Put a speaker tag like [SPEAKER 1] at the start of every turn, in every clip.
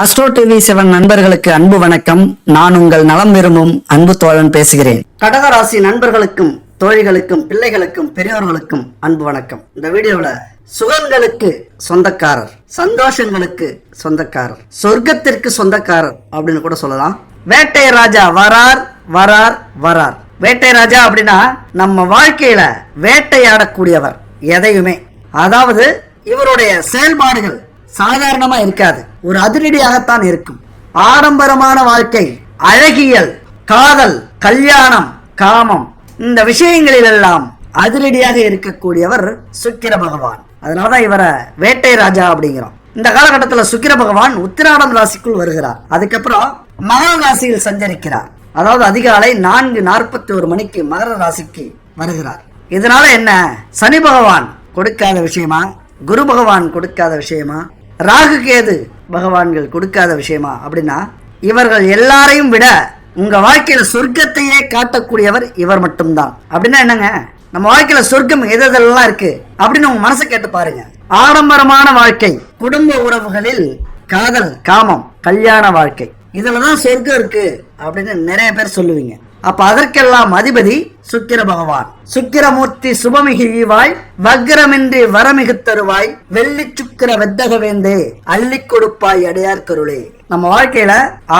[SPEAKER 1] Astro TV seven நண்பர்களுக்கு அன்பு வணக்கம். நான் உங்கள் நலம் விரும்பும் அன்பு தோழன் பேசுகிறேன். கடகராசி நண்பர்களுக்கும் தோழிகளுக்கும் பிள்ளைகளுக்கும் பெரியோர்களுக்கும் அன்பு வணக்கம். இந்த வீடியோல சுகங்களுக்கு சொந்தக்காரர் சந்தோஷங்களுக்கு சொந்தக்காரர் சொர்க்கத்திற்கு சொந்தக்காரர் அப்படின்னு கூட சொல்லலாம். வேட்டை ராஜா வரார் வரார் வரார். வேட்டை ராஜா அப்படின்னா நம்ம வாழ்க்கையில வேட்டையாடக்கூடியவர் எதையுமே. அதாவது இவருடைய செயல்பாடுகள் சாதாரணமா இருக்காது. ஒரு அதிரடியாகத்தான் இருக்கும். ஆடம்பரமான வாழ்க்கை அழகியல் காதல் கல்யாணம் காமம் இந்த விஷயங்களில் எல்லாம் அதிரடியாக இருக்கக்கூடியவர் சுக்கிர பகவான். அதனாலதான் இவரை வேட்டை ராஜா அப்படிங்கிறோம். இந்த காலகட்டத்தில் சுக்கிர பகவான் உத்திராடம் ராசிக்குள் வருகிறார். அதுக்கப்புறம் மகர ராசியில் சஞ்சரிக்கிறார். அதாவது அதிகாலை நான்கு நாற்பத்தி ஒரு மணிக்கு மகர ராசிக்கு வருகிறார். இதனால என்ன? சனி பகவான் கொடுக்காத விஷயமா? குரு பகவான் கொடுக்காத விஷயமா? ராகு கேது பகவான்கள் கொடுக்காத விஷயமா? அப்படின்னா இவர்கள் எல்லாரையும் விட உங்க வாழ்க்கையில சொர்க்கத்தையே காட்டக்கூடியவர் இவர் மட்டும்தான். அப்படின்னா என்னங்க? நம்ம வாழ்க்கையில சொர்க்கம் எதெல்லாம் இருக்கு? அப்படின்னு உங்க மனசை கேட்டு பாருங்க. ஆடம்பரமான வாழ்க்கை குடும்ப உறவுகளில் காதல் காமம் கல்யாண வாழ்க்கை. இதுலதான் சொர்க்கம் இருக்கு அப்படின்னு நிறைய பேர் சொல்லுவீங்க. அப்ப அதற்கெல்லாம் அதிபதி சுக்கிர பகவான். சுக்கிரமூர்த்தி சுபமிகு ஈவாய் வக்ரமின்றி வரமிகு தருவாய் வெள்ளி சுக்கிர வெத்தக வேந்தே அள்ளி கொடுப்பாய் அடையார் கருளே. நம்ம வாழ்க்கையில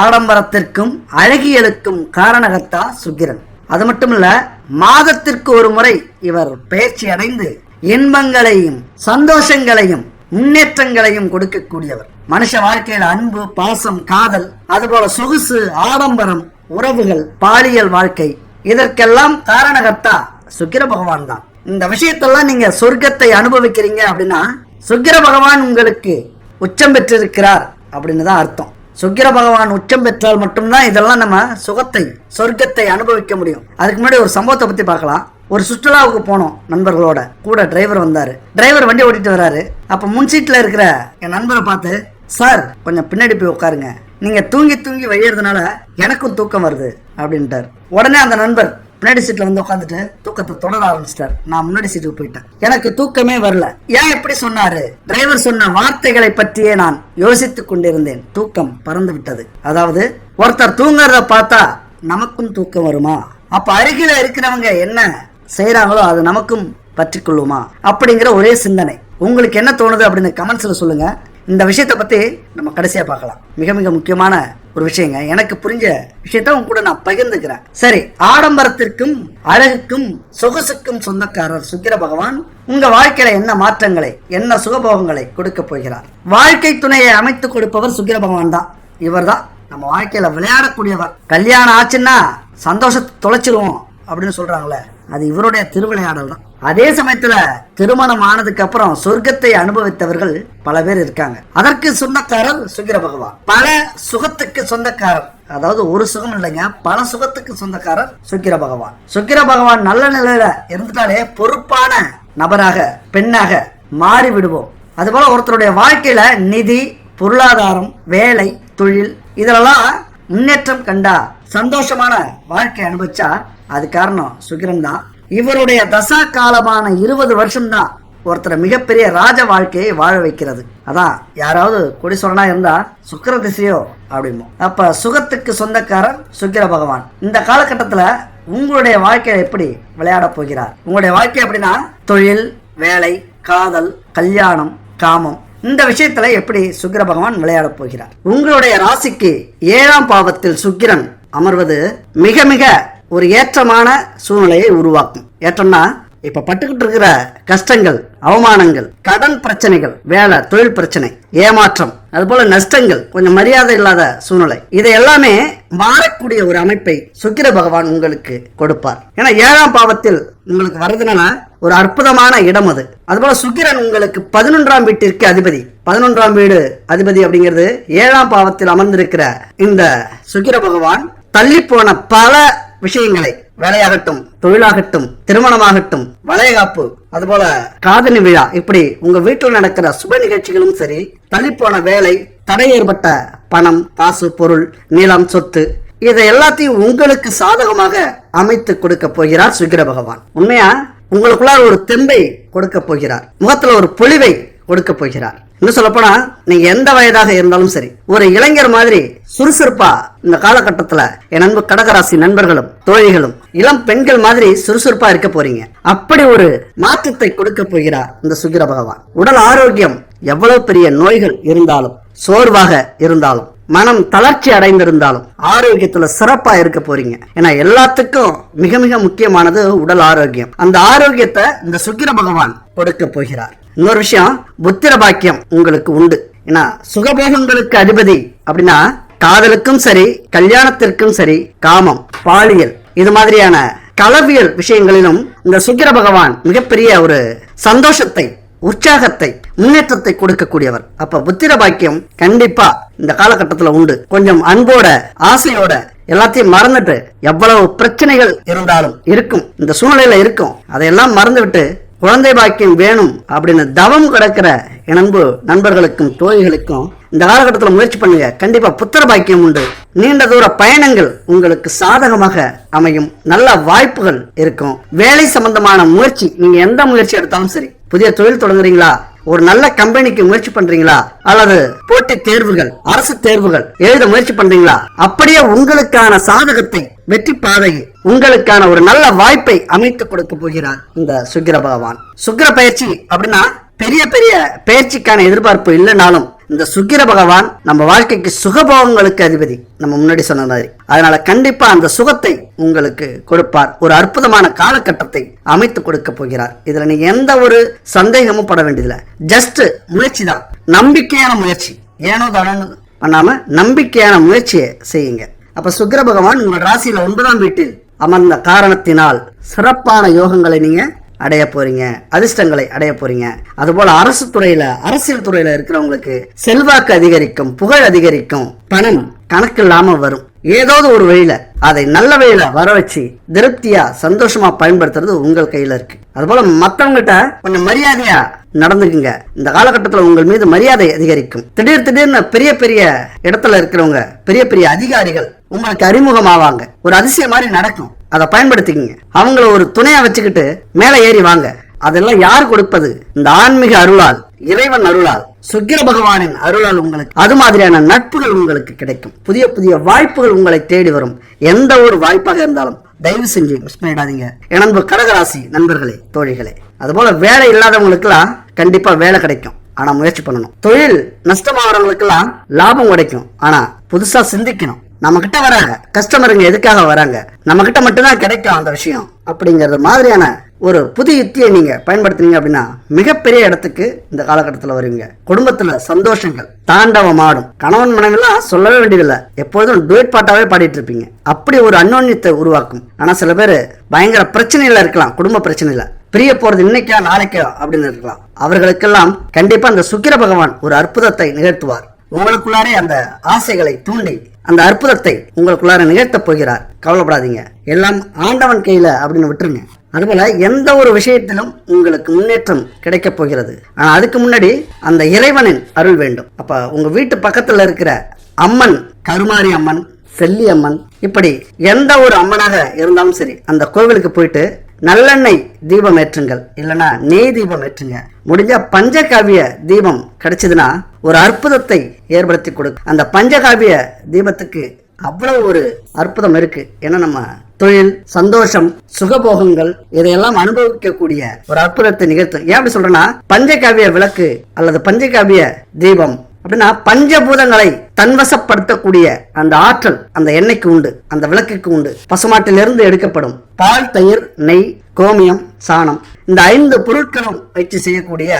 [SPEAKER 1] ஆடம்பரத்திற்கும் அழகியலுக்கும் காரணகத்தா சுக்கிரன். அது மட்டும் இல்ல மாதத்திற்கு ஒரு முறை இவர் பயிற்சி அடைந்து இன்பங்களையும் சந்தோஷங்களையும் முன்னேற்றங்களையும் கொடுக்கக்கூடியவர். மனுஷ வாழ்க்கையில அன்பு பாசம் காதல் அதுபோல சொகுசு ஆடம்பரம் உறவுகள் பாலியல் வாழ்க்கை இதற்கெல்லாம் காரணகர்த்தா சுக்கிர பகவான் தான். இந்த விஷயத்தெல்லாம் நீங்க சொர்க்கத்தை அனுபவிக்கிறீங்க அப்படின்னா சுக்கிர பகவான் உங்களுக்கு உச்சம் பெற்றிருக்கிறார் அப்படின்னு தான் அர்த்தம். சுக்கிர பகவான் உச்சம் பெற்றால் மட்டும்தான் இதெல்லாம் நம்ம சுகத்தை சொர்க்கத்தை அனுபவிக்க முடியும். அதுக்கு முன்னாடி ஒரு சம்பவத்தை பத்தி பார்க்கலாம். ஒரு சுற்றுலாவுக்கு போனோம் நண்பர்களோட. கூட டிரைவர் வந்தாரு. டிரைவர் வண்டி ஓட்டிட்டு வராரு. அப்ப முன் சீட்ல இருக்கிற என் நண்பரை பார்த்து சார் கொஞ்சம் பின்னாடி போய் உட்காருங்க. நீங்க தூங்கி தூங்கி வையறதுனால எனக்கும் தூக்கம் வருது அப்படின்ட்டார். உடனே அந்த நண்பர் பின்னாடி சீட்ல வந்து உட்காந்துட்டு தூக்கத்தை தொடர ஆரம்பிச்சிட்டார். நான் முன்னாடி சீட்டுக்கு போயிட்டேன். எனக்கு தூக்கமே வரல. ஏன் இப்படி சொன்னாரு? டிரைவர் சொன்ன வார்த்தைகளை பற்றியே நான் யோசித்துக் கொண்டிருந்தேன். தூக்கம் பறந்து விட்டது. அதாவது ஒருத்தர் தூங்குறத பார்த்தா நமக்கும் தூக்கம் வருமா? அப்ப அருகில இருக்கிறவங்க என்ன செய்யறாங்களோ அது நமக்கும் பற்றி கொள்ளுமா? அப்படிங்கிற ஒரே சிந்தனை. உங்களுக்கு என்ன தோணுது அப்படின்னு கமெண்ட்ஸ்ல சொல்லுங்க. இந்த விஷயத்தை பத்தி நம்ம கடைசியா பார்க்கலாம். மிக மிக முக்கியமான ஒரு விஷயங்க. எனக்கு புரிஞ்ச விஷயத்த உங்க கூட நான் பகிர்ந்துக்கிறேன். சரி ஆடம்பரத்திற்கும் அழகுக்கும் சொகுசுக்கும் சொந்தக்காரர் சுக்கிர பகவான் உங்க வாழ்க்கையில என்ன மாற்றங்களை என்ன சுகபோகங்களை கொடுக்க போகிறார்? வாழ்க்கை துணையை அமைத்து கொடுப்பவர் சுக்கிர பகவான் தான். இவர்தான் நம்ம வாழ்க்கையில விளையாடக்கூடியவர். கல்யாணம் ஆச்சுன்னா சந்தோஷத்தை தொலைச்சிருவோம் அப்படின்னு சொல்றாங்களே. அது இவருடைய திருவிளையாடல் தான். அதே சமயத்துல திருமணம் ஆனதுக்கு அப்புறம் சொர்க்கத்தை அனுபவித்தவர்கள் பல பேர் இருக்காங்க. அதற்கு சொந்தக்காரர் சுக்கிர பகவான். பல சுகத்துக்கு சொந்தக்காரர். அதாவது ஒரு சுகம் இல்லைங்க பல சுகத்துக்கு சொந்தக்காரர் சுக்கிர பகவான். சுக்கிர பகவான் நல்ல நிலையில இருந்துட்டாலே பொறுப்பான நபராக பெண்ணாக மாறி விடுவோம் அதுபோல ஒருத்தருடைய வாழ்க்கையில நிதி பொருளாதாரம் வேலை தொழில் இதெல்லாம் முன்னேற்றம் கண்டா சந்தோஷமான வாழ்க்கை அனுபவிச்சா அது காரணம் சுக்கிரன் தான் இவருடைய தசா காலமான இருபது வருஷம் தான் ஒருத்தரை மிகப்பெரிய ராஜ வாழ்க்கையை வாழ வைக்கிறது. அதான் யாராவது கொடிசொலனா இருந்தா சுக்கர திசையோ அப்படிமோ அப்ப சுகத்துக்கு சொந்தக்காரர் சுக்கிர பகவான். இந்த காலகட்டத்துல உங்களுடைய வாழ்க்கையை எப்படி விளையாட போகிறார்? உங்களுடைய வாழ்க்கை எப்படின்னா தொழில் வேலை காதல் கல்யாணம் காமம். இந்த விஷயத்துல எப்படி சுக்கிர பகவான் விளையாட போகிறார்? உங்களுடைய ராசிக்கு ஏழாம் பாவத்தில் சுக்கிரன் அமர்வது மிக மிக ஒரு ஏற்றமான சூழ்நிலையை உருவாக்கும். ஏற்றம்னா இப்ப பட்டுக்கிட்டு இருக்கிற கஷ்டங்கள் அவமானங்கள் கடன் பிரச்சனைகள் வேலை தொழில் பிரச்சனை ஏமாற்றம் அதுபோல நஷ்டங்கள் கொஞ்சம் மரியாதை இல்லாத சூழ்நிலை. இதை எல்லாமே மாறக்கூடிய ஒரு அமைப்பை சுக்கிர பகவான் உங்களுக்கு கொடுப்பார். ஏன்னா ஏழாம் பாவத்தில் உங்களுக்கு வருதுன்னா ஒரு அற்புதமான இடம் அது. அதுபோல சுக்கிரன் உங்களுக்கு பதினொன்றாம் வீட்டிற்கு அதிபதி. பதினொன்றாம் வீடு அதிபதி அப்படிங்கிறது ஏழாம் பாவத்தில் அமர்ந்திருக்கிற இந்த சுக்கிர பகவான் தள்ளி போன பல விஷயங்களை வேலையாகட்டும் தொழிலாகட்டும் திருமணமாகட்டும் வளையகாப்பு அதுபோல காதணி விழா இப்படி உங்க வீட்டில் நடக்கிற சுப நிகழ்ச்சிகளும் சரி தள்ளிப்போன வேலை தடை ஏற்பட்ட பணம் காசு பொருள் நிலம் சொத்து இதை எல்லாத்தையும் உங்களுக்கு சாதகமாக அமைத்து கொடுக்க போகிறார் சுக்கிர பகவான். உண்மையா? உங்களுக்குள்ளார ஒரு தெம்பை கொடுக்க போகிறார். முகத்துல ஒரு பொழிவை கொடுக்க போகிறார். இன்னும் சொல்லப்போனா நீங்க எந்த வயதாக இருந்தாலும் சரி ஒரு இளைஞர் மாதிரி சுறுசுறுப்பா இந்த காலகட்டத்துல என் நண்பு கடகராசி நண்பர்களும் தோழிகளும் இளம் பெண்கள் மாதிரி சுறுசுறுப்பா இருக்க போறீங்க. அப்படி ஒரு மாற்றத்தை கொடுக்க போகிறார் இந்த சுகிர பகவான். உடல் ஆரோக்கியம் எவ்வளவு பெரிய நோய்கள் இருந்தாலும் சோர்வாக இருந்தாலும் மனம் தளர்ச்சி அடைந்திருந்தாலும் ஆரோக்கியத்துல சிறப்பா இருக்க போறீங்க. ஏன்னா எல்லாத்துக்கும் மிக மிக முக்கியமானது உடல் ஆரோக்கியம். அந்த ஆரோக்கியத்தை இந்த சுக்கிர பகவான் கொடுக்க போகிறார். இன்னொரு விஷயம் புத்திர பாக்கியம் உங்களுக்கு உண்டு. ஏன்னா சுகபோகங்களுக்கு அதிபதி அப்படின்னா காதலுக்கும் சரி கல்யாணத்திற்கும் சரி காமம் பாலியல் இது மாதிரியான கலவியல் விஷயங்களிலும் இந்த சுக்கிர பகவான் மிகப்பெரிய ஒரு சந்தோஷத்தை உற்சாகத்தை முன்னேற்றத்தை கொடுக்கக்கூடியவர். அப்ப புத்திர பாக்கியம் கண்டிப்பா இந்த காலகட்டத்துல உண்டு. கொஞ்சம் அன்போட ஆசையோட எல்லாத்தையும் மறந்துட்டு எவ்வளவு பிரச்சனைகள் இருந்தாலும் இருக்கும். இந்த சூழ்நிலையில இருக்கும். அதையெல்லாம் மறந்துவிட்டு குழந்தை பாக்கியம் வேணும் அப்படின்னு தவம் கிடக்கிற இணம்பு நண்பர்களுக்கும் தோழிகளுக்கும் இந்த காலகட்டத்தில் முயற்சி பண்ணுங்க. கண்டிப்பா புத்திர பாக்கியம் உண்டு. நீண்ட தூர பயணங்கள் உங்களுக்கு சாதகமாக அமையும். நல்ல வாய்ப்புகள் இருக்கும். வேலை சம்பந்தமான முயற்சி நீங்க எந்த முயற்சி எடுத்தாலும் சரி புதிய தொழில் தொடங்குறீங்களா? ஒரு நல்ல கம்பெனிக்கு முயற்சி பண்றீங்களா? அல்லது போட்டி தேர்வுகள் அரசு தேர்வுகள் எழுத முயற்சி பண்றீங்களா? அப்படியே உங்களுக்கான சாதகத்தை வெற்றி பாதையை உங்களுக்கான ஒரு நல்ல வாய்ப்பை அமைத்து கொடுக்க போகிறார் இந்த சுக்கிர பகவான். சுக்கிர பயிற்சி அப்படின்னா பெரிய பெரிய பேச்சுக்கான எதிர்பார்ப்பு இல்லைனாலும் இந்த சுக்கிர பகவான் நம்ம வாழ்க்கைக்கு சுகபோகங்களுக்கு அதிபதி. நம்ம முன்னாடி சொன்ன மாதிரி. அதனால கண்டிப்பா அந்த சுகத்தை உங்களுக்கு கொடுப்பார். ஒரு அற்புதமான காலகட்டத்தை அமைத்து கொடுக்க போகிறார். இதுல நீங்க எந்த ஒரு சந்தேகமும் பட வேண்டியதில்லை. ஜஸ்ட் முயற்சி தான். நம்பிக்கையான முயற்சி. ஏனோ தானோ பண்ணாம நம்பிக்கையான முயற்சியை செய்யுங்க. அப்ப சுக்கிர பகவான் உங்கள் ராசியில ஒன்பதாம் வீட்டில் அமர்ந்த காரணத்தினால் சிறப்பான யோகங்களை நீங்க அடைய போறீங்க அதிர்ஷ்டங்களை அடைய போறீங்க. அதுபோல அரசு துறையில அரசியல் துறையில இருக்கிறவங்களுக்கு செல்வாக்கு அதிகரிக்கும் புகழ் அதிகரிக்கும் பணம் கணக்கு இல்லாம வரும். ஏதாவது ஒரு வழியில அதை நல்ல வழியில வர வச்சு திருப்தியா சந்தோஷமா பயன்படுத்துறது உங்கள் கையில இருக்கு. அதுபோல மத்தவங்கிட்ட கொஞ்சம் மரியாதையா நடந்துக்குங்க. இந்த காலகட்டத்தில் உங்கள் மீது மரியாதை அதிகரிக்கும். திடீர் திடீர்னு பெரிய பெரிய இடத்துல இருக்கிறவங்க பெரிய பெரிய அதிகாரிகள் உங்களுக்கு அறிமுகமாவாங்க. ஒரு அதிசயம் மாதிரி நடக்கும். அதை பயன்படுத்திக்கங்க. அவங்கள ஒரு துணையா வச்சுக்கிட்டு மேலே ஏறி வாங்க. அதெல்லாம் யார் கொடுப்பது? இந்த ஆன்மீக அருளால் இறைவன் அருளால் சுக்கிர பகவானின் அருளால் உங்களுக்கு அது மாதிரியான நட்புகள் உங்களுக்கு கிடைக்கும். புதிய புதிய வாய்ப்புகள் உங்களை தேடி வரும். எந்த ஒரு வாய்ப்பாக இருந்தாலும் தயவு செஞ்சு மிஸ் பண்ணிடாதீங்க. எனது கடகராசி நண்பர்களே தோழிகளே அதுபோல வேலை இல்லாதவங்களுக்கெல்லாம் கண்டிப்பா வேலை கிடைக்கும். ஆனா முயற்சி பண்ணணும். தொழில் நஷ்டமாகறவங்களுக்கெல்லாம் லாபம் கிடைக்கும். ஆனா புதுசா சிந்திக்கணும். நம்மக்கிட்ட வராங்க. கஸ்டமருங்க எதுக்காக வராங்க? நம்மக்கிட்ட மட்டும்தான் கிடைக்கும் அந்த விஷயம். அப்படிங்கிறது மாதிரியான ஒரு புது யுக்தியை நீங்கள் பயன்படுத்துனீங்க அப்படின்னா மிகப்பெரிய இடத்துக்கு இந்த காலகட்டத்தில் வருவீங்க. குடும்பத்தில் சந்தோஷங்கள் தாண்டவம் ஆடும். கணவன் மனைவிலாம் சொல்லவே வேண்டியதில்லை. எப்பொழுதும் டுவேட் பாட்டாவே பாடிட்டு இருப்பீங்க. அப்படி ஒரு அன்னோன்யத்தை உருவாக்கும். ஆனால் சில பேர் பயங்கர பிரச்சனையில இருக்கலாம். குடும்ப பிரச்சனையில. பிரிய போகிறது இன்னைக்கா நாளைக்கா அப்படின்னு இருக்கலாம். அவர்களுக்கெல்லாம் கண்டிப்பாக அந்த சுக்கிர பகவான் ஒரு அற்புதத்தை நிகழ்த்துவார். உங்களுக்குள்ளாரே அந்த ஆசைகளை தூண்டி அந்த அற்புதத்தை உங்களுக்குள்ளார நிகழ்த்தப் போகிறார். கவலைப்படாதீங்க. எல்லாம் ஆண்டவன் கையில அப்படின்னு விட்டுருங்க. அதுபோல எந்த ஒரு விஷயத்திலும் உங்களுக்கு முன்னேற்றம் கிடைக்கப் போகிறது. ஆனால் அதுக்கு முன்னாடி அந்த இறைவனின் அருள் வேண்டும். அப்ப உங்க வீட்டு பக்கத்துல இருக்கிற அம்மன் கருமாரி அம்மன் செல்லி அம்மன் இப்படி எந்த ஒரு அம்மனாக இருந்தாலும் சரி அந்த கோவிலுக்கு போயிட்டு நல்லெண்ணெய் தீபம் ஏற்றுங்கள். இல்லைன்னா நெய் தீபம் ஏற்றுங்க. முடிஞ்ச பஞ்சகாவிய தீபம் கிடைச்சதுன்னா ஒரு அற்புதத்தை ஏற்படுத்தி கொடுக்கும் அந்த பஞ்சகாவிய தீபத்துக்கு அவ்வளவு ஒரு அற்புதம் இருக்கு. ஏன்னா நம்ம தொழில் சந்தோஷம் சுகபோகங்கள் இதையெல்லாம் அனுபவிக்கக்கூடிய ஒரு அற்புதத்தை நிகழ்த்தும். ஏன் அப்படி சொல்றேன்னா பஞ்சகாவிய விளக்கு அல்லது பஞ்சகாவிய தீபம் அப்படின்னா பஞ்சபூதங்களை தன்வசப்படுத்தக்கூடிய அந்த ஆற்றல் அந்த எண்ணெய்க்கு உண்டு அந்த விளக்குக்கு உண்டு. பசுமாட்டிலிருந்து எடுக்கப்படும் பால் தயிர் நெய் கோமியம் சாணம். இந்த ஐந்து பொருட்களும் வைத்து செய்யக்கூடிய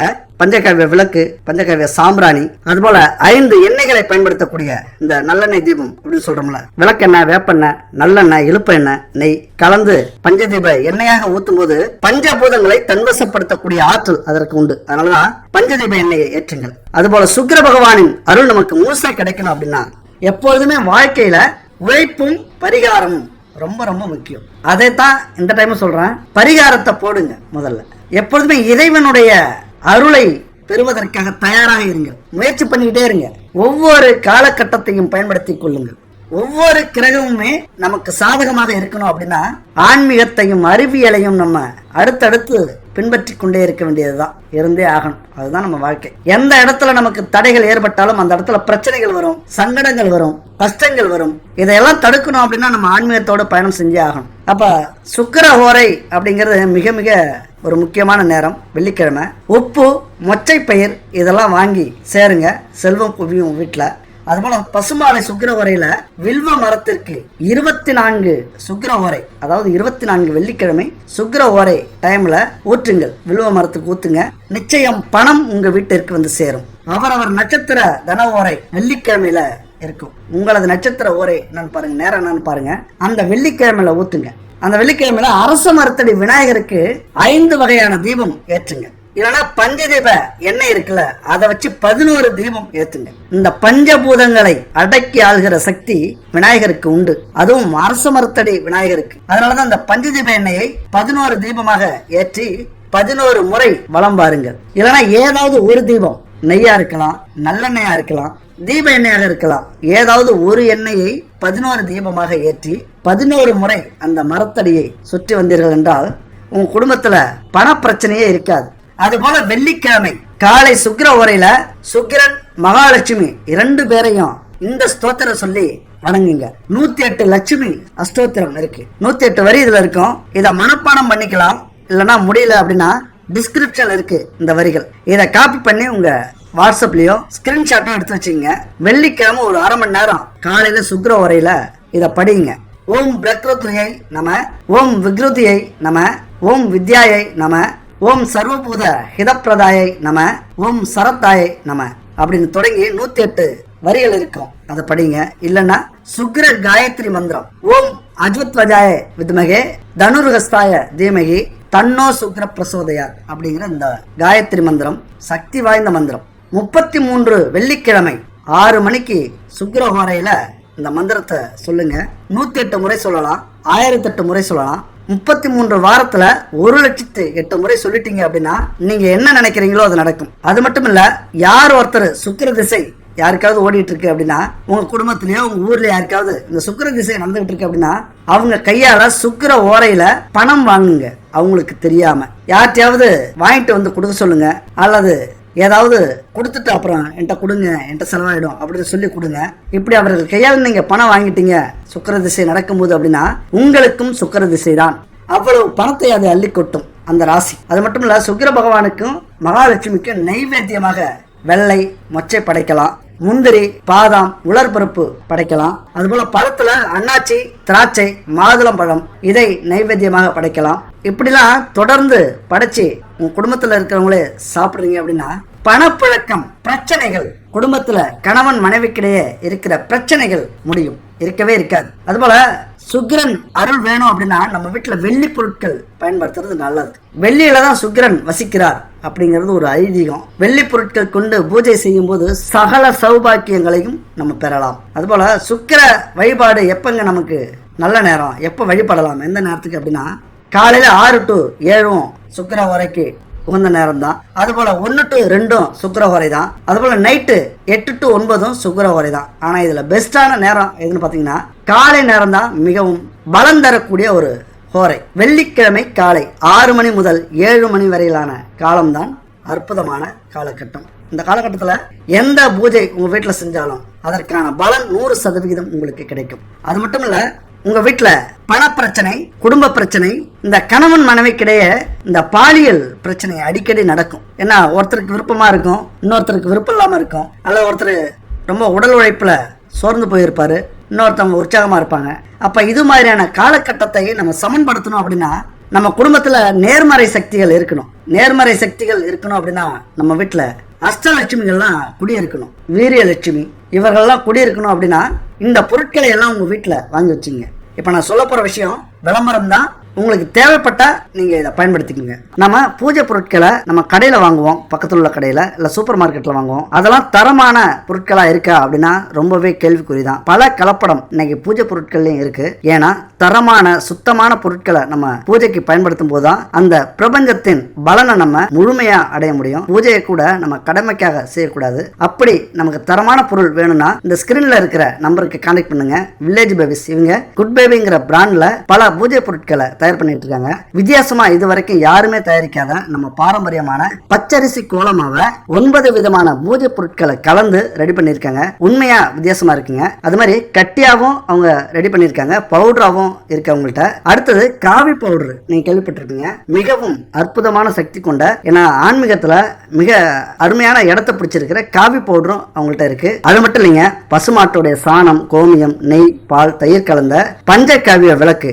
[SPEAKER 1] பஞ்சகாவிய விளக்கு பஞ்சகாவிய சாம்பிராணி அதுபோல ஐந்து எண்ணெய்களை பயன்படுத்தக்கூடிய இந்த நல்லெண்ணெய் தீபம் அப்படின்னு சொல்றோம்ல. விளக்கெண்ணெய் வேப்பெண்ணெய் நல்லெண்ணெய் இழுப்பெண்ணெய் நெய் கலந்து பஞ்சதீப எண்ணெயாக ஊத்தும் போது பஞ்சபூதங்களை தன்வசப்படுத்தக்கூடிய ஆற்றல் அதற்கு உண்டு. அதனாலதான் பஞ்சதீப எண்ணெயை ஏற்றுங்கள். அதுபோல சுக்கர பகவானின் அருள் நமக்கு முழுசா கிடைக்கணும் அப்படின்னா எப்பொழுதுமே வாழ்க்கையில உழைப்பும் பரிகாரமும் ரொம்ப ரொம்ப முக்கியம். அதை தான் இந்த டைம் சொல்றேன். பரிகாரத்தை போடுங்க முதல்ல. எப்பொழுதுமே இறைவனுடைய அருளை பெறுவதற்காக தயாராக இருங்க முயற்சி பண்ணிக்கிட்டே இருங்க. ஒவ்வொரு காலகட்டத்தையும் பயன்படுத்திக் கொள்ளுங்கள். ஒவ்வொரு கிரகமுமே நமக்கு சாதகமாக இருக்கணும் அப்படின்னா ஆன்மீகத்தையும் அறிவியலையும் நம்ம அடுத்தடுத்து பின்பற்றி கொண்டே இருக்க வேண்டியதுதான். இருந்தே ஆகணும். அதுதான் நம்ம வாழ்க்கை. எந்த இடத்துல நமக்கு தடைகள் ஏற்பட்டாலும் அந்த இடத்துல பிரச்சனைகள் வரும் சங்கடங்கள் வரும் கஷ்டங்கள் வரும் இதையெல்லாம் தடுக்கணும் அப்படின்னா நம்ம ஆன்மீகத்தோட பயணம் செஞ்சே ஆகணும். அப்ப சுக்கர ஹோரை அப்படிங்கிறது மிக மிக ஒரு முக்கியமான நேரம். வெள்ளிக்கிழமை. உப்பு மொச்சை பயிர் இதெல்லாம் வாங்கி சேருங்க. செல்வம் குவியும் வீட்டில் அதுபோல பசுமாலை சுக்கிர உரையில வில்வ மரத்திற்கு இருபத்தி நான்கு சுக்கிர உரை அதாவது இருபத்தி நான்கு வெள்ளிக்கிழமை சுக்கிர உரை டைம்ல ஊற்றுங்கள். வில்வ மரத்துக்கு ஊத்துங்க. நிச்சயம் பணம் உங்க வீட்டிற்கு வந்து சேரும். அவரவர் நட்சத்திர தன உரை வெள்ளிக்கிழமையில இருக்கும். உங்களது நட்சத்திர ஓரை என்னன்னு பாருங்க நேரம் என்னன்னு பாருங்க. அந்த வெள்ளிக்கிழமையில ஊத்துங்க. அந்த வெள்ளிக்கிழமையில அரச மரத்தடி விநாயகருக்கு ஐந்து வகையான தீபம் ஏற்றுங்க. இல்லைன்னா பஞ்சதீப எண்ணெய் இருக்குல்ல அதை வச்சு பதினோரு தீபம் ஏத்துங்க. இந்த பஞ்சபூதங்களை அடக்கி ஆள்கிற சக்தி விநாயகருக்கு உண்டு. அதுவும் அரச மரத்தடி விநாயகருக்கு. அதனாலதான் இந்த பஞ்சதீப எண்ணெயை பதினோரு தீபமாக ஏற்றி பதினோரு முறை வலம் பாருங்கள் இல்லைன்னா ஏதாவது ஒரு தீபம் நெய்யா இருக்கலாம் நல்லெண்ணெயா இருக்கலாம் தீப எண்ணெயாக இருக்கலாம். ஏதாவது ஒரு எண்ணெயை பதினோரு தீபமாக ஏற்றி பதினோரு முறை அந்த மரத்தடியை சுற்றி வந்தீர்கள் என்றால் உங்க குடும்பத்துல பண பிரச்சனையே இருக்காது. அதுபோல வெள்ளிக்கிழமை காலை சுக்கிர உரையில சுக்கிரன் மகாலட்சுமி இரண்டு பேரையும் இந்த ஸ்தோத்திரம் சொல்லி வணங்குங்க. நூத்தி எட்டு லட்சுமி அஷ்டோத்திரம் இருக்கு. நூத்தி எட்டு வரி இதுல இருக்கும். இத மனப்பாடம் பண்ணிக்கலாம். இல்லைன்னா முடியல அப்படின்னா டிஸ்கிரிப்ஷன் இருக்கு இந்த வரிகள். இதை காப்பி பண்ணி உங்க வாட்ஸ்அப்லயோ ஸ்கிரீன்ஷாட்டும் எடுத்து வச்சுங்க வெள்ளிக்கிழமை ஒரு அரை மணி நேரம் காலையில சுக்கிர உரையில இதை படிங்க. ஓம் பிரக்ருதியை நம ஓம் விக்ருதியை நம ஓம் வித்யாயை நம ஓம் சர்வபூத ஹிதப்பிரதாயை நம ஓம் சரத்தாயை நம அப்படின்னு தொடங்கி நூத்தி எட்டு வரிகள் இருக்கும். அதை படிங்க. இல்லைன்னா சுக்ர காயத்ரி மந்திரம். ஓம் அஜ்வத்வஜாய வித்மகே தனுர்ஹஸ்தாய தீமகி தன்னோ சுக்ர பிரசோதையார் அப்படிங்கிற இந்த காயத்ரி மந்திரம் சக்தி வாய்ந்த மந்திரம். முப்பத்தி மூன்று வெள்ளிக்கிழமை ஆறு மணிக்கு சுக்கிரஹோரையில இந்த மந்திரத்தை சொல்லுங்க. நூத்தி எட்டு முறை சொல்லலாம். ஆயிரத்தி எட்டு முறை சொல்லலாம். முப்பத்தி மூன்று வாரத்தில் ஒரு லட்சத்து எட்டு முறை சொல்லிட்டீங்க அப்படின்னா நீங்கள் என்ன நினைக்கிறீங்களோ அது நடக்கும். அது மட்டும் இல்லை யார் ஒருத்தர் சுக்கிர திசை யாருக்காவது ஓடிட்டு இருக்கு அப்படின்னா உங்க குடும்பத்திலயோ உங்க ஊர்ல யாருக்காவது இந்த சுக்கிர திசை நடந்துகிட்டு இருக்கு அப்படின்னா அவங்க கையால சுக்கிர ஓரையில பணம் வாங்குங்க. அவங்களுக்கு தெரியாம. யார்ட்டையாவது வாங்கிட்டு வந்து கொடுக்க சொல்லுங்க. அல்லது ஏதாவது கொடுத்துட்டு அப்புறம் என்கிட்ட கொடுங்க என்கிட்ட செலவாயிடும் அப்படின்னு சொல்லி கொடுங்க. இப்படி அவர்கள் கையால் நீங்க பணம் வாங்கிட்டீங்க சுக்கர திசை நடக்கும்போது அப்படின்னா உங்களுக்கும் சுக்கர திசை தான் அவ்வளவு பணத்தை அது அள்ளி கொட்டும் அந்த ராசி. அது மட்டும் இல்ல சுக்கர பகவானுக்கும் மகாலட்சுமிக்கும் நைவேத்தியமாக வெள்ளை மொச்சை படைக்கலாம். முந்திரி பாதாம் உலர்பருப்பு படைக்கலாம். அதுபோல பழத்துல அன்னாச்சி திராட்சை மாதுளம்பழம் இதை நைவேத்தியமாக படைக்கலாம். இப்படிலாம் தொடர்ந்து படைச்சு உங்க குடும்பத்துல இருக்கிறவங்களே சாப்பிடுறீங்க அப்படின்னா பணப்பழக்கம் பிரச்சனைகள் குடும்பத்துல கணவன் மனைவிக்கிடையே இருக்கிற பிரச்சனைகள் முடியும். இருக்கவே இருக்காது. அதுபோல சுக்கிரன் அருள் வேணும் அப்படின்னா நம்ம வீட்டில் வெள்ளி பொருட்கள் பயன்படுத்துறது நல்லது. வெள்ளியில தான் சுக்கிரன் வசிக்கிறார் அப்படிங்கிறது ஒரு ஐதீகம். வெள்ளி பொருட்கள் கொண்டு பூஜை செய்யும் போது சகல சௌபாக்கியங்களையும் நம்ம பெறலாம். அதுபோல சுக்கிர வழிபாடு எப்பங்க நமக்கு நல்ல நேரம்? எப்போ வழிபடலாம்? எந்த நேரத்துக்கு அப்படின்னா காலையில் ஆறு டு ஏழும் சுக்கிர வரைக்கு உகந்த நேரம் தான் அதுபோல் ஒன்று டு ரெண்டும் சுக்கிர தான் அதுபோல் நைட்டு எட்டு டு ஒன்பதும் சுக்கிர தான் ஆனால் இதில் பெஸ்ட்டான நேரம் எதுன்னு பார்த்தீங்கன்னா காலை நேரம் தான் மிகவும் பலம் தரக்கூடிய ஒரு ஹோரை. வெள்ளிக்கிழமை காலை ஆறு மணி முதல் ஏழு மணி வரையிலான காலம்தான் அற்புதமான காலகட்டம். இந்த காலகட்டத்தில் எந்த பூஜை உங்கள் வீட்டில் செஞ்சாலும் அதற்கான பலன் நூறு சதவிகிதம் உங்களுக்கு கிடைக்கும். அது மட்டும் இல்லை உங்க வீட்டுல பணப்பிரச்சனை குடும்ப பிரச்சனை இந்த கணவன் மனைவிக்கிடையே இந்த பாலியல் பிரச்சனை அடிக்கடி நடக்கும். ஏன்னா ஒருத்தருக்கு விருப்பமா இருக்கும் இன்னொருத்தருக்கு விருப்பம் இல்லாம இருக்கும். அல்ல ஒருத்தர் ரொம்ப உடல் உழைப்புல சோர்ந்து போயிருப்பாரு இன்னொருத்தவங்க உற்சாகமா இருப்பாங்க. அப்ப இது மாதிரியான காலகட்டத்தை நம்ம சமன்படுத்தணும் அப்படின்னா நம்ம குடும்பத்துல நேர்மறை சக்திகள் இருக்கணும். நேர்மறை சக்திகள் இருக்கணும் அப்படின்னா நம்ம வீட்டுல அஷ்டலட்சுமிகள்லாம் குடியிருக்கணும். வீரியலட்சுமி இவர்கள்லாம் குடியிருக்கணும் அப்படின்னா இந்த பொருட்களை எல்லாம் உங்க வீட்டுல வாங்கி வச்சுங்க இப்போ நான் சொல்ல போகிற விஷயம் விளம்பரம் தான் உங்களுக்கு தேவைப்பட்டா நீங்க இதை பயன்படுத்திக்கோங்க. நம்ம பூஜை பொருட்களை நம்ம கடையில வாங்குவோம். பக்கத்தில் உள்ள கடையில இல்ல சூப்பர் மார்க்கெட்ல வாங்குவோம். அதெல்லாம் தரமான பொருட்களா இருக்கா அப்படின்னா ரொம்பவே கேள்விக்குறி தான் பல கலப்படம் இன்னைக்கு பூஜை பொருட்கள்லையும் இருக்கு. ஏன்னா தரமான சுத்தமான பொருட்களை நம்ம பூஜைக்கு பயன்படுத்தும் போது தான் அந்த பிரபஞ்சத்தின் பலனை நம்ம முழுமையா அடைய முடியும். பூஜையை கூட நம்ம கடமைக்காக செய்யக்கூடாது. அப்படி நமக்கு தரமான பொருள் வேணும்னா இந்த ஸ்கிரீனில் இருக்கிற நம்பருக்கு கான்டெக்ட் பண்ணுங்க. வில்லேஜ் பேபிஸ் இவங்க குட் பேபிங்கிற பிராண்ட்ல பல பூஜை பொருட்களை தயார் பண்ணிட்டு இருக்காங்க வித்தியாசமா இது வரைக்கும் யாருமே தயாரிக்காத நம்ம பாரம்பரியமான பச்சரிசி கோலமாவை ஒன்பது விதமான பூஜை பொருட்களை கலந்து ரெடி பண்ணியிருக்காங்க. உண்மையா வித்தியாசமா இருக்குங்க. அது மாதிரி கட்டியாகவும் அவங்க ரெடி பண்ணியிருக்காங்க. பவுடராகவும் இருக்கு அவங்கள்ட்ட. அடுத்தது காவி பவுடர் நீங்க கேள்விப்பட்டிருப்பீங்க. மிகவும் அற்புதமான சக்தி கொண்ட ஏன்னா ஆன்மீகத்துல மிக அருமையான இடத்த பிடிச்சிருக்கிற காவி பவுடரும் அவங்கள்ட்ட இருக்கு. அது மட்டும் இல்லைங்க பசுமாட்டுடைய சாணம் கோமியம் நெய் பால் தயிர் கலந்த பஞ்ச காவிய விளக்கு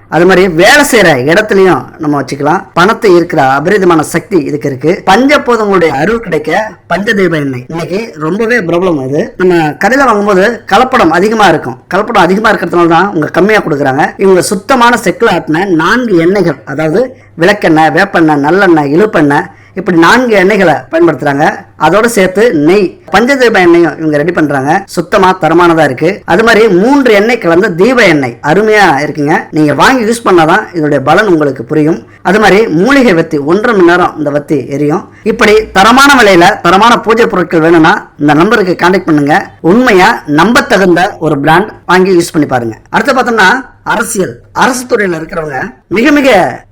[SPEAKER 1] அது மாதிரி வேலை செய்யற இடத்துலயும் நம்ம வச்சுக்கலாம். பணத்தை இருக்கிற அபரிதமான சக்தி இதுக்கு இருக்கு. பஞ்சபோதங்களுடைய அருள் கிடைக்க பஞ்சதீப எண்ணெய். இன்னைக்கு ரொம்பவே பிரபலம் இது நம்ம கடையில வாங்கும்போது கலப்படம் அதிகமா இருக்கும். கலப்படம் அதிகமா இருக்கிறதுனால தான் உங்க கம்மியா கொடுக்குறாங்க. இவங்க சுத்தமான செக்கில் ஆட்டின நான்கு எண்ணெய்கள் அதாவது விளக்கெண்ணெய் வேப்பெண்ணெய் நல்லெண்ணெய் இழுப்பெண்ணெய் இப்படி நான்கு எண்ணெய்களை பயன்படுத்துறாங்க. அதோட சேர்த்து நெய் பஞ்சதீப எண்ணெயும் இவங்க ரெடி பண்றாங்க. சுத்தமா தரமானதா இருக்கு. அது மாதிரி மூன்று எண்ணெய் கலந்த தீப எண்ணெய். அருமையா இருக்குங்க. நீங்க வாங்கி யூஸ் பண்ணாதான் இதோடைய பலன் உங்களுக்கு புரியும். அது மாதிரி மூலிகை வத்தி ஒன்றரை மணி நேரம் இந்த வத்தி எரியும். இப்படி தரமான விலையில தரமான பூஜை பொருட்கள் வேணும்னா இந்த நம்பருக்கு கான்டாக்ட் பண்ணுங்க. உண்மையா நம்ப தகுந்த ஒரு பிராண்ட் வாங்கி யூஸ் பண்ணி பாருங்க. அடுத்து பார்த்தோம்னா அரசியல். அரசு துறையில இருக்கிறவங்க மிக மிக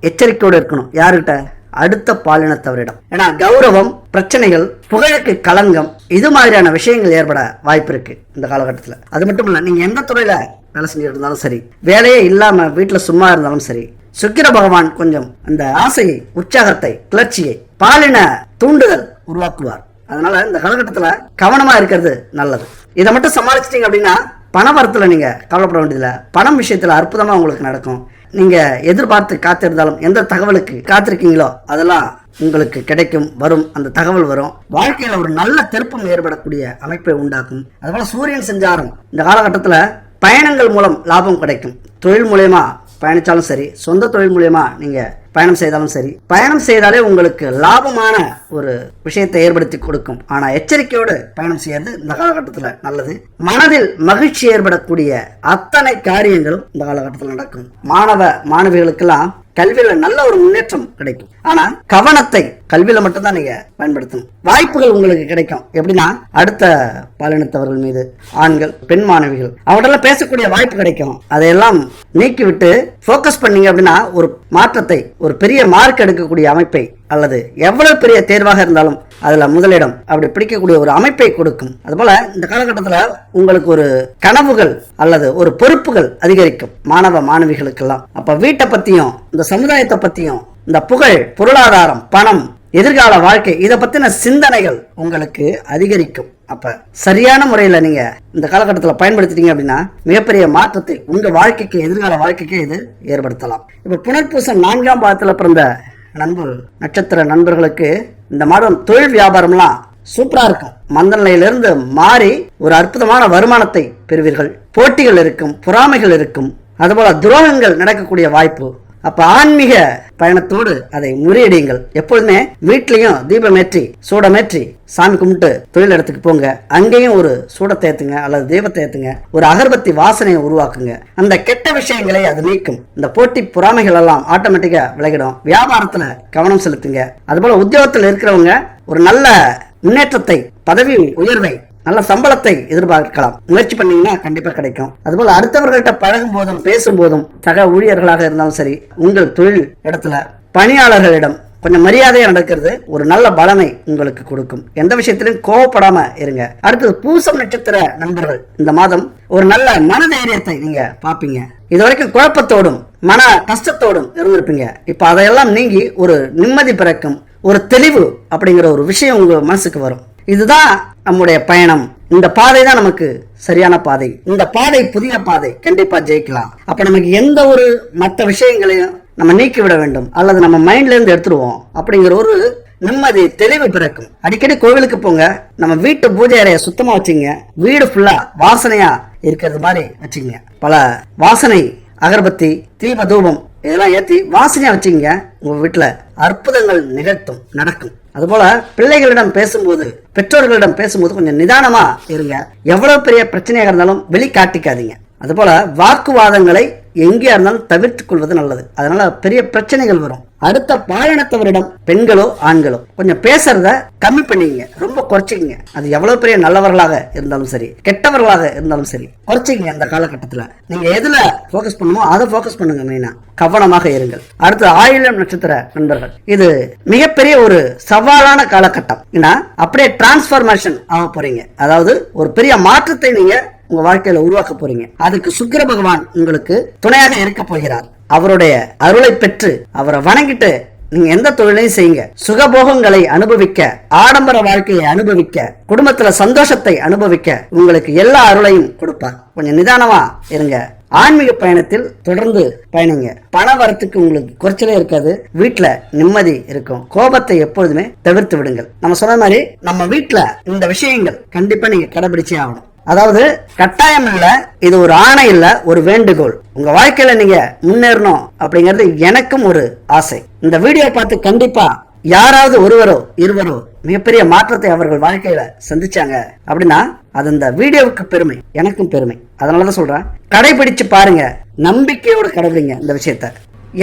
[SPEAKER 1] எச்சரிக்கையோடு இருக்கணும். யாருகிட்ட அடுத்த பாலினத்தவரிடம். ஏன்னா கௌரவம் பிரச்சனைகள் புகழுக்கு களங்கம் இது மாதிரியான விஷயங்கள் ஏற்பட வாய்ப்பு இருக்கு இந்த காலகட்டத்தில். அது மட்டும் இல்ல நீங்க எந்த துறையில வேலை செஞ்சுட்டு இருந்தாலும் சரி வேலையே இல்லாம வீட்டுல சும்மா இருந்தாலும் சரி சுக்கிர பகவான் கொஞ்சம் அந்த ஆசையை உற்சாகத்தை கிளர்ச்சியை பாலின தூண்டுதல் உருவாக்குவார். அதனால இந்த காலகட்டத்தில் கவனமா இருக்கிறது நல்லது. இதை மட்டும் சமாளிச்சிட்டீங்க அப்படின்னா பண வரத்தில் நீங்க கவலைப்பட வேண்டியதில்லை. பணம் விஷயத்தில் அற்புதமா உங்களுக்கு நடக்கும். நீங்கள் எதிர்பார்த்து காத்திருந்தாலும் எந்த தகவலுக்கு காத்திருக்கீங்களோ அதெல்லாம் உங்களுக்கு கிடைக்கும் வரும். அந்த தகவல் வரும். வாழ்க்கையில் ஒரு நல்ல திருப்பம் ஏற்படக்கூடிய அமைப்பை உண்டாக்கும். அதுபோல் சூரியன் செஞ்சாரும். இந்த காலகட்டத்தில் பயணங்கள் மூலம் லாபம் கிடைக்கும். தொழில் மூலயமா பயணித்தாலும் சரி சொந்த தொழில் மூலயமா நீங்கள் பயணம் செய்தாலும் சரி பயணம் செய்தாலே உங்களுக்கு லாபமான ஒரு விஷயத்தை ஏற்படுத்தி கொடுக்கும். ஆனா எச்சரிக்கையோடு பயணம் செய்யறது இந்த காலகட்டத்தில் நல்லது. மனதில் மகிழ்ச்சி ஏற்படக்கூடிய அத்தனை காரியங்களும் இந்த காலகட்டத்தில் நடக்கும். மாணவ மாணவிகளுக்கெல்லாம் கல்வியில நல்ல ஒரு முன்னேற்றம் கிடைக்கும். ஆனா கவனத்தை கல்வியில மட்டும்தான் நீங்க பயன்படுத்தணும். வாய்ப்புகள் உங்களுக்கு கிடைக்கும். எப்படின்னா அடுத்த பாலினத்தவர்கள் மீது ஆண்கள் பெண் மாணவிகள் அவர்களெல்லாம் பேசக்கூடிய வாய்ப்பு கிடைக்கும். அதையெல்லாம் நீக்கிவிட்டு ஃபோக்கஸ் பண்ணீங்க அப்படின்னா ஒரு மாற்றத்தை ஒரு பெரிய மார்க் எடுக்கக்கூடிய அமைப்பை அல்லது எவ்வளவு பெரிய தேர்வாக இருந்தாலும் அதில் முதலிடம் அப்படி பிடிக்கக்கூடிய ஒரு அமைப்பை கொடுக்கும். அதுபோல் இந்த காலகட்டத்தில் உங்களுக்கு ஒரு கனவுகள் அல்லது ஒரு பொறுப்புகள் அதிகரிக்கும். மாணவ மாணவிகளுக்கெல்லாம். அப்போ வீட்டை பற்றியும் இந்த சமுதாயத்தை பற்றியும் இந்த புகழ் பொருளாதாரம் பணம் எதிர்கால வாழ்க்கை இதை பற்றின சிந்தனைகள் உங்களுக்கு அதிகரிக்கும். அப்போ சரியான முறையில் நீங்கள் இந்த காலகட்டத்தில் பயன்படுத்திட்டீங்க அப்படின்னா மிகப்பெரிய மாற்றத்தை உங்கள் வாழ்க்கைக்கு எதிர்கால வாழ்க்கைக்கு இது ஏற்படுத்தலாம். இப்போ புனர்பூசம் நான்காம் பாதத்தில் பிறந்த நண்பு நட்சத்திர நண்பர்களுக்கு இந்த மாதம் தொழில் வியாபாரம்லாம் சூப்பராக இருக்கும் மந்த நிலையிலிருந்து மாறி ஒரு அற்புதமான வருமானத்தை பெறுவீர்கள். போட்டிகள் இருக்கும் பொறாமைகள் இருக்கும். அதுபோல துரோகங்கள் நடக்கக்கூடிய வாய்ப்பு. அப்ப ஆன்மீக பயணத்தோடு அதை முறியடியுங்கள். எப்பொழுதுமே வீட்லயும் தீபமேற்றி சூடமேற்றி சாமி கும்பிட்டு தொழில் இடத்துக்கு போங்க. அங்கேயும் ஒரு சூடத்தை தேத்துங்க அல்லது தீபத்தை ஏத்துங்க. ஒரு அகர்பத்தி வாசனையை உருவாக்குங்க. அந்த கெட்ட விஷயங்களை அது நீக்கும். இந்த போட்டி பொறாமைகள் எல்லாம் ஆட்டோமேட்டிக்கா விலகிடும். வியாபாரத்துல கவனம் செலுத்துங்க. அதுபோல உத்தியோகத்தில் இருக்கிறவங்க ஒரு நல்ல முன்னேற்றத்தை பதவி உயர்வை நல்ல சம்பளத்தை எதிர்பார்க்கலாம். முயற்சி பண்ணீங்கன்னா கண்டிப்பாக கிடைக்கும். அதுபோல் அடுத்தவர்கள்ட்ட பழகும் போதும் பேசும் போதும் சக ஊழியர்களாக இருந்தாலும் சரி உங்கள் தொழில் இடத்துல பணியாளர்களிடம் கொஞ்சம் மரியாதையா நடக்கிறது ஒரு நல்ல பலனை உங்களுக்கு கொடுக்கும். எந்த விஷயத்திலும் கோவப்படாம இருங்க. அடுத்தது பூசம் நட்சத்திர நண்பர்கள். இந்த மாதம் ஒரு நல்ல மனதைரியத்தை நீங்க பாப்பீங்க இது வரைக்கும் குழப்பத்தோடும் மன கஷ்டத்தோடும் இருந்திருப்பீங்க. இப்ப அதையெல்லாம் நீங்கி ஒரு நிம்மதி பிறக்கும் ஒரு தெளிவு அப்படிங்கிற ஒரு விஷயம் உங்க மனசுக்கு வரும். இதுதான் நம்முடைய பயணம். இந்த பாதை தான் நமக்கு சரியான பாதை. இந்த பாதை புதிய பாதை. கண்டிப்பா ஜெயிக்கலாம். அப்ப நமக்கு எந்த ஒரு மற்ற விஷயங்களையும் நம்ம நீக்கி விட வேண்டும். அல்லது நம்ம மைண்ட்ல இருந்து எடுத்துருவோம். அப்படிங்கிற ஒரு நிம்மதி தெளிவு பிறக்கும். அடிக்கடி கோவிலுக்கு போங்க. நம்ம வீட்டு பூஜை அறைய சுத்தமா வச்சுங்க. வீடு ஃபுல்லா வாசனையா இருக்கிறது மாதிரி வச்சுங்க. பல வாசனை அகர்பத்தி தீப தூபம் இதெல்லாம் ஏத்தி வாசனையா வச்சுங்க. உங்க வீட்டுல அற்புதங்கள் நிகழ்த்தும் நடக்கும். அதுபோல பிள்ளைகளிடம் பேசும்போது பெற்றோர்களிடம் பேசும்போது கொஞ்சம் நிதானமா இருங்க. எவ்வளவு பெரிய பிரச்சனையாக இருந்தாலும் வெளிக்காட்டிக்காதீங்க. அதுபோல வாக்குவாதங்களை எங்கேயா இருந்தாலும் தவிர்த்துக் கொள்வது நல்லது. அதனால பெரிய பிரச்சனைகள் வரும். அடுத்த பாலினத்தவரிடம் பெண்களோ ஆண்களோ கொஞ்சம் பேசுறத கம்மி பண்ணிக்கங்க. ரொம்ப குறைச்சிக்கங்க. அது எவ்வளவு பெரிய நல்லவர்களாக இருந்தாலும் சரி கெட்டவர்களாக இருந்தாலும் சரி குறைச்சிக்கங்க அந்த காலகட்டத்துல. நீங்க எதுல போக்கஸ் பண்ணுமோ அதை போக்கஸ் பண்ணுங்க மெயினா கவனமாக இருங்கள். அடுத்து ஆயிரம் நட்சத்திர நண்பர்கள். இது மிகப்பெரிய ஒரு சவாலான காலகட்டம். ஏன்னா அப்படியே டிரான்ஸ்பர்மேஷன் ஆக போறீங்க. அதாவது ஒரு பெரிய மாற்றத்தை நீங்க உங்க வாழ்க்கையில உருவாக்க போறீங்க. அதுக்கு சுக்கர பகவான் உங்களுக்கு துணையாக இருக்க போகிறார். அவருடைய அருளை பெற்று அவரை வணங்கிட்டு நீங்க எந்த தொழிலையும் செய்யுங்க. சுகபோகங்களை அனுபவிக்க ஆடம்பர வாழ்க்கையை அனுபவிக்க குடும்பத்துல சந்தோஷத்தை அனுபவிக்க உங்களுக்கு எல்லா அருளையும் கொடுப்பார். கொஞ்சம் நிதானமா இருங்க. ஆன்மீக பயணத்தில் தொடர்ந்து பயணிங்க. பண வரத்துக்கு உங்களுக்கு குறைச்சலே இருக்காது. வீட்டுல நிம்மதி இருக்கும். கோபத்தை எப்பொழுதுமே தவிர்த்து விடுங்கள். நம்ம சொன்ன மாதிரி நம்ம வீட்டுல இந்த விஷயங்கள் கண்டிப்பா நீங்க கடைபிடிச்சே ஆகணும். அதாவது கட்டாயம் இல்ல இது ஒரு ஆணை இல்ல ஒரு வேண்டுகோள். உங்க வாழ்க்கையில நீங்க முன்னேறணும் அப்படிங்கிறது எனக்கும் ஒரு ஆசை. இந்த வீடியோ பார்த்து கண்டிப்பா யாராவது ஒருவரோ இருவரோ மிகப்பெரிய மாற்றத்தை அவர்கள் வாழ்க்கையில சந்திச்சாங்க அப்படின்னா அது இந்த வீடியோவுக்கு பெருமை எனக்கும் பெருமை. அதனாலதான் சொல்றேன் கடைபிடிச்சு பாருங்க நம்பிக்கையோடு கடைபிடிங்க இந்த விஷயத்த.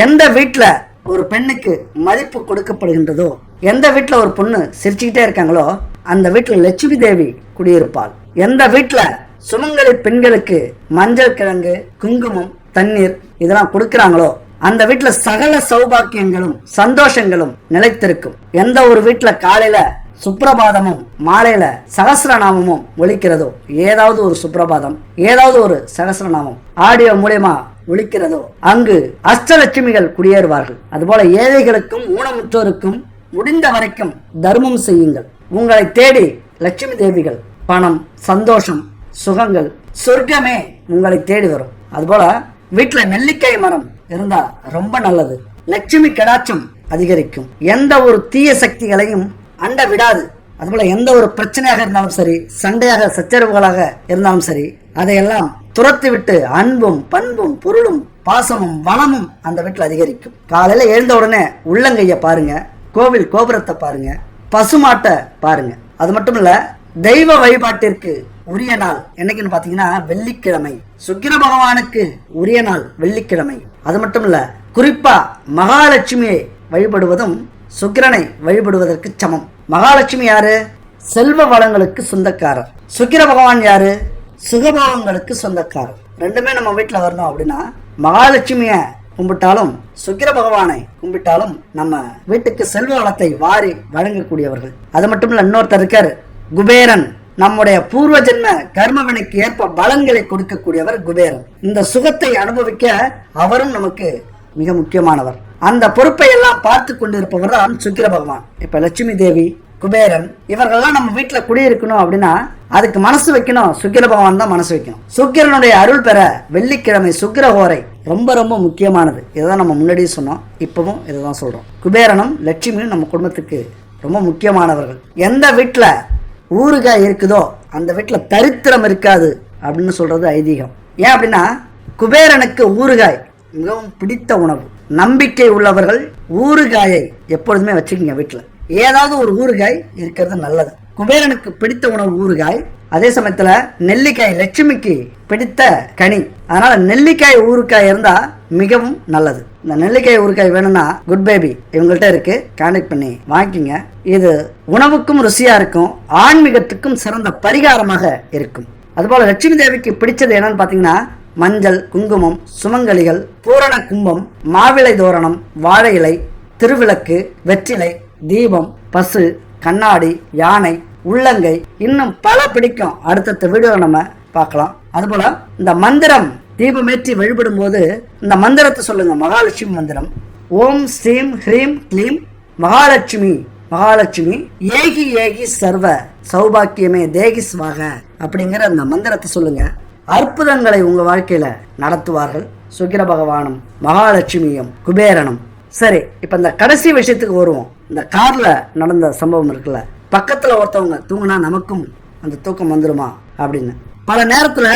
[SPEAKER 1] எந்த வீட்டில் ஒரு பெண்ணுக்கு மதிப்பு கொடுக்கப்படுகின்றதோ எந்த வீட்டில் ஒரு பொண்ணு சிரிச்சுக்கிட்டே இருக்காங்களோ அந்த வீட்டில் லட்சுமி தேவி குடியிருப்பாள். எந்த வீட்டில் சுமங்கலி பெண்களுக்கு மஞ்சள் கிழங்கு குங்குமம் தண்ணீர் இதெல்லாம் கொடுக்கறாங்களோ அந்த வீட்டுல சகல சௌபாக்கியங்களும் சந்தோஷங்களும் நிலைத்திருக்கும். எந்த ஒரு வீட்டுல காலையில சுப்பிரபாதமும் மாலையில சகசிரநாமமும் ஒழிக்கிறதோ ஏதாவது ஒரு சுப்பிரபாதம் ஏதாவது ஒரு சகசிரநாமம் ஆடியோ மூலியமா ஒழிக்கிறதோ அங்கு அஷ்டலட்சுமிகள் குடியேறுவார்கள். அதுபோல ஏழைகளுக்கும் ஊனமுற்றோருக்கும் முடிந்த வரைக்கும் தர்மம் செய்யுங்கள். உங்களை தேடி லட்சுமி தேவிகள் பணம் சந்தோஷம் சுகங்கள் சொர்க்கமே உங்களை தேடி வரும். அதுபோல வீட்டுல நெல்லிக்காய் மரம் இருந்தா ரொம்ப நல்லது. லட்சுமி கடாட்சம் அதிகரிக்கும். எந்த ஒரு தீய சக்திகளையும் அண்ட விடாது. அதுபோல எந்த ஒரு பிரச்சனையாக இருந்தாலும் சரி சண்டையாக சச்சரவுகளாக இருந்தாலும் சரி அதையெல்லாம் துரத்து விட்டு அன்பும் பண்பும் பொருளும் பாசமும் வளமும் அந்த வீட்டில் அதிகரிக்கும். காலையில எழுந்த உடனே உள்ளங்கைய பாருங்க கோவில் கோபுரத்தை பாருங்க பசுமாட்டை பாருங்க. அது மட்டும் இல்ல தெய்வ வழிபாட்டிற்கு உரிய நாள் என்னைக்குன்னு பாத்தீங்கன்னா வெள்ளிக்கிழமை. சுக்கிர பகவானுக்கு உரிய நாள் வெள்ளிக்கிழமை. அது மட்டும் இல்ல குறிப்பா மகாலட்சுமியை வழிபடுவதும் சுக்கிரனை வழிபடுவதற்கு சமம். மகாலட்சுமி யாரு? செல்வ வளங்களுக்கு சொந்தக்காரர். சுக்கிர பகவான் யாரு? சுகபோகங்களுக்கு சொந்தக்காரர். ரெண்டுமே நம்ம வீட்டில் வரணும் அப்படின்னா மகாலட்சுமியை கும்பிட்டாலும் சுக்கிர பகவானை கும்பிட்டாலும் நம்ம வீட்டுக்கு செல்வ வளத்தை வாரி வழங்கக்கூடியவர்கள். அது மட்டும் இல்ல இன்னொருத்தர் இருக்காரு குபேரன். நம்முடைய பூர்வ ஜென்ம கர்மவினைக்கு ஏற்ப பலன்களை கொடுக்கக்கூடியவர் குபேரன். இந்த சுகத்தை அனுபவிக்க அவரும் நமக்கு மிக முக்கியமானவர். அந்த பொறுப்பை எல்லாம் பார்த்து கொண்டிருப்பவர் தான் சுக்கிர பகவான். இப்ப லட்சுமி தேவி குபேரன் இவர்கள்லாம் நம்ம வீட்டுல குடியிருக்கணும் அப்படின்னா அதுக்கு மனசு வைக்கணும். சுக்கிர பகவான் தான் மனசு வைக்கணும். சுக்கிரனுடைய அருள் பெற வெள்ளிக்கிழமை சுக்கிர ஹோரை ரொம்ப ரொம்ப முக்கியமானது. இதுதான் நம்ம முன்னாடியே சொன்னோம். இப்பவும் இதுதான் சொல்கிறோம் குபேரனும் லட்சுமியும் நம்ம குடும்பத்துக்கு ரொம்ப முக்கியமானவர்கள். எந்த வீட்டில் ஊறுகாய் இருக்குதோ அந்த வீட்டில் தரித்திரம் இருக்காது அப்படின்னு சொல்கிறது ஐதீகம். ஏன் அப்படின்னா குபேரனுக்கு ஊறுகாய் மிகவும் பிடித்த உணவு. நம்பிக்கை உள்ளவர்கள் ஊறுகாயை எப்பொழுதுமே வச்சுக்கோங்க வீட்டில் ஏதாவது ஒரு ஊறுகாய் இருக்கிறது நல்லது. குபேரனுக்கு பிடித்த உணவு ஊறுகாய். அதே சமயத்துல நெல்லிக்காய் லட்சுமிக்கு பிடித்த கனி. அதனால நெல்லிக்காய் ஊறுகாய் இருந்தா மிகவும் நல்லது. இந்த நெல்லிக்காய் ஊறுகாய் வேணும்னா குட் பேபி இவங்கள்ட்ட இருக்கு. கான்டெக்ட் பண்ணி வாங்கிக்கிங்க. இது உணவுக்கும் ருசியா இருக்கும் ஆன்மீகத்துக்கும் சிறந்த பரிகாரமாக இருக்கும். அதுபோல லட்சுமி தேவிக்கு பிடிச்சது என்னன்னு பாத்தீங்கன்னா மஞ்சள் குங்குமம் சுமங்கலிகள் பூரண கும்பம் மாவிளை தோரணம் வாழை இலை திருவிளக்கு வெற்றிலை தீபம் பசு கண்ணாடி யானை உள்ளங்கை இன்னும் பல பிடிக்கும். அடுத்தடுத்த வீடியோவில் நம்ம பார்க்கலாம். அதுபோல இந்த மந்திரம் தீபமேற்றி வழிபடும் போது இந்த மந்திரத்தை சொல்லுங்க. மகாலட்சுமி மந்திரம். ஓம் ஸ்ரீம் ஹ்ரீம் க்ளீம் மகாலட்சுமி. மகாலட்சுமி ஏகி ஏகி சர்வ சௌபாக்கியமே தேகி ஸ்வாக அப்படிங்கிற அந்த மந்திரத்தை சொல்லுங்க. அற்புதங்களை உங்க வாழ்க்கையில நடத்துவார்கள். சுக்கிர பகவானும் மகாலட்சுமியும் குபேரனும். சரி இப்ப இந்த கடைசி விஷயத்துக்கு வருவோம். இந்த கார்ல நடந்த சம்பவம் இருக்குல்ல. பக்கத்தில் ஒருத்தவங்க தூங்கினா நமக்கும் அந்த தூக்கம் வந்துடுமா அப்படின்னு. பல நேரத்தில்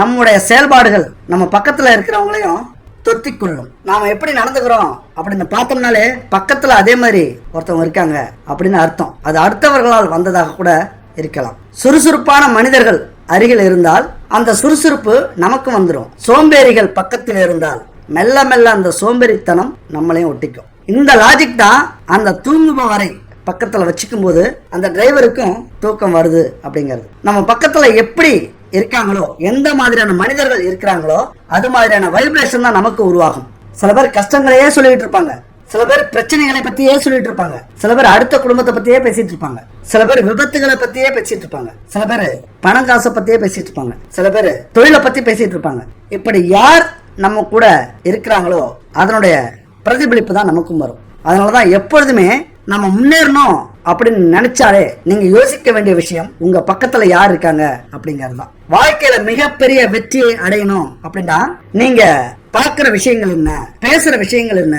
[SPEAKER 1] நம்முடைய செயல்பாடுகள் நம்ம பக்கத்தில் இருக்கிறவங்களையும் தொத்திக் கொள்ளும் எப்படி நடந்துக்கிறோம் அப்படின்னு பார்த்தோம்னாலே பக்கத்தில் அதே மாதிரி ஒருத்தவங்க இருக்காங்க அப்படின்னு அர்த்தம். அது அடுத்தவர்களால் வந்ததாக கூட இருக்கலாம். சுறுசுறுப்பான மனிதர்கள் அருகில் இருந்தால் அந்த சுறுசுறுப்பு நமக்கு வந்துடும் சோம்பேறிகள் பக்கத்தில் இருந்தால் மெல்ல மெல்ல அந்த சோம்பேறித்தனம் நம்மளையும் ஒட்டிக்கும். இந்த லாஜிக் தான் அந்த தூங்குபவரை பக்கத்தில் வச்சுக்கும்போது அந்த டிரைவருக்கும் தூக்கம் வருது அப்படிங்கிறது. நம்ம பக்கத்தில் எப்படி இருக்காங்களோ எந்த மாதிரியான மனிதர்கள் இருக்கிறாங்களோ அது மாதிரியான வைப்ரேஷன் தான் நமக்கு உருவாகும். சில பேர் கஷ்டங்களையே சொல்லிட்டு இருப்பாங்க. சில பேர் பிரச்சனைகளை பத்தியே சொல்லிட்டு இருப்பாங்க. சில பேர் அடுத்த குடும்பத்தை பத்தியே பேசிட்டு இருப்பாங்க. சில பேர் விபத்துகளை பத்தியே பேசிட்டு இருப்பாங்க. சில பேர் பணம் காசை பத்தியே பேசிட்டு இருப்பாங்க. சில பேர் தொழிலை பத்தி பேசிட்டு இருப்பாங்க. இப்படி யார் நம்ம கூட இருக்கிறாங்களோ அதனுடைய பிரதிபலிப்பு தான் நமக்கும் வரும். அதனாலதான் எப்பொழுதுமே நம்ம முன்னேறணும் அப்படின்னு நினைச்சாலே நீங்க யோசிக்க வேண்டிய விஷயம் உங்க பக்கத்துல யார் இருக்காங்க அப்படிங்கிறது தான். வாழ்க்கையில மிகப்பெரிய வெற்றியை அடையணும் அப்படின்னா நீங்க பார்க்கிற விஷயங்கள் என்ன பேசுற விஷயங்கள் என்ன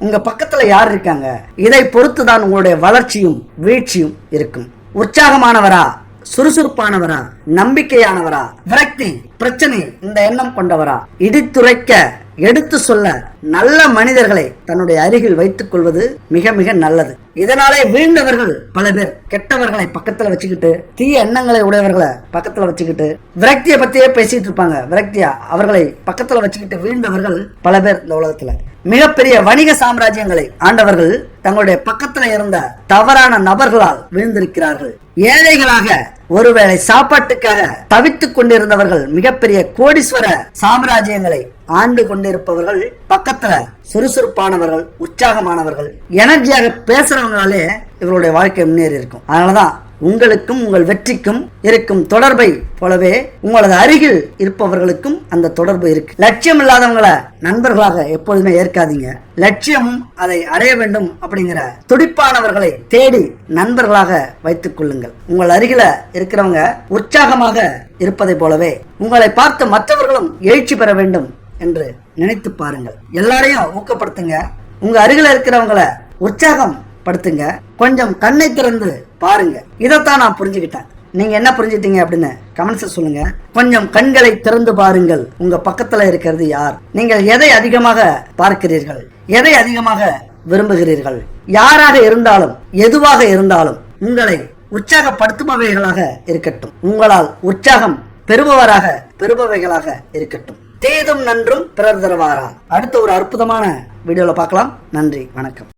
[SPEAKER 1] உங்க பக்கத்துல யார் இருக்காங்க இதை பொறுத்து தான் உங்களுடைய வளர்ச்சியும் வீழ்ச்சியும் இருக்கும். உற்சாகமானவரா சுறுசுறுப்பானவரா நம்பிக்கையானவரா விரக்தி பிரச்சனை இந்த எண்ணம் கொண்டவரா இடித்துரைக்க எடுத்து சொல்ல நல்ல மனிதர்களை தன்னுடைய அருகில் வைத்துக் கொள்வது மிக மிக நல்லது. இதனாலே வீழ்ந்தவர்கள் பல பேர் கெட்டவர்களை பக்கத்துல வச்சுக்கிட்டு தீய எண்ணங்களை உடையவர்களை பக்கத்துல வச்சுக்கிட்டு விரக்தியை பத்தியே பேசிட்டு இருப்பாங்க. விரக்தியா அவர்களை பக்கத்துல வச்சுக்கிட்டு வீழ்ந்தவர்கள் பல பேர் இந்த உலகத்துல. மிகப்பெரிய வணிக சாம்ராஜ்யங்களை ஆண்டவர்கள் தங்களுடைய பக்கத்துல இருந்த தவறான நபர்களால் விழுந்திருக்கிறார்கள். ஏழைகளாக ஒருவேளை சாப்பாட்டுக்காக தவித்துக் கொண்டிருந்தவர்கள் மிகப்பெரிய கோடீஸ்வர சாம்ராஜ்யங்களை ஆண்டு கொண்டிருப்பவர்கள் பக்கத்துல சுறுசுறுப்பானவர்கள் உற்சாகமானவர்கள் எனர்ஜியாக பேசுறவங்களாலே இவருடைய வாழ்க்கை முன்னேறி இருக்கும். அதனாலதான் உங்களுக்கும் உங்கள் வெற்றிக்கும் இருக்கும் தொடர்பை போலவே உங்களது அருகில் இருப்பவர்களுக்கும் அந்த தொடர்பு இருக்கு. லட்சியம் இல்லாதவங்களை நண்பர்களாக எப்பொழுதுமே ஏற்காதீங்க. லட்சியமும் அதை அடைய வேண்டும் அப்படிங்கிற துடிப்பானவர்களை தேடி நண்பர்களாக வைத்துக் கொள்ளுங்கள். உங்கள் அருகில இருக்கிறவங்க உற்சாகமாக இருப்பதை போலவே உங்களை பார்த்து மற்றவர்களும் எழுச்சி பெற வேண்டும் என்று நினைத்து பாருங்கள். எல்லாரையும் ஊக்கப்படுத்துங்க. உங்க அருகில் இருக்கிறவங்கள உற்சாகம் படுத்துங்க கொஞ்சம் கண்ணை திறந்து பாருங்க. இதைத்தான் நான் புரிஞ்சுக்கிட்டேன். நீங்க என்ன புரிஞ்சுட்டீங்க அப்படின்னு கமெண்ட்ஸ் சொல்லுங்க. கொஞ்சம் கண்களை திறந்து பாருங்கள். உங்க பக்கத்துல இருக்கிறது யார்? நீங்கள் எதை அதிகமாக பார்க்கிறீர்கள்? எதை அதிகமாக விரும்புகிறீர்கள்? யாராக இருந்தாலும் எதுவாக இருந்தாலும் உங்களை உற்சாகப்படுத்துபவைகளாக இருக்கட்டும். உங்களால் உற்சாகம் பெறுபவராக பெறுபவைகளாக இருக்கட்டும். தேதும் நன்றும் பிறர் தருவாரா அடுத்த ஒரு அற்புதமான வீடியோல பார்க்கலாம். நன்றி வணக்கம்.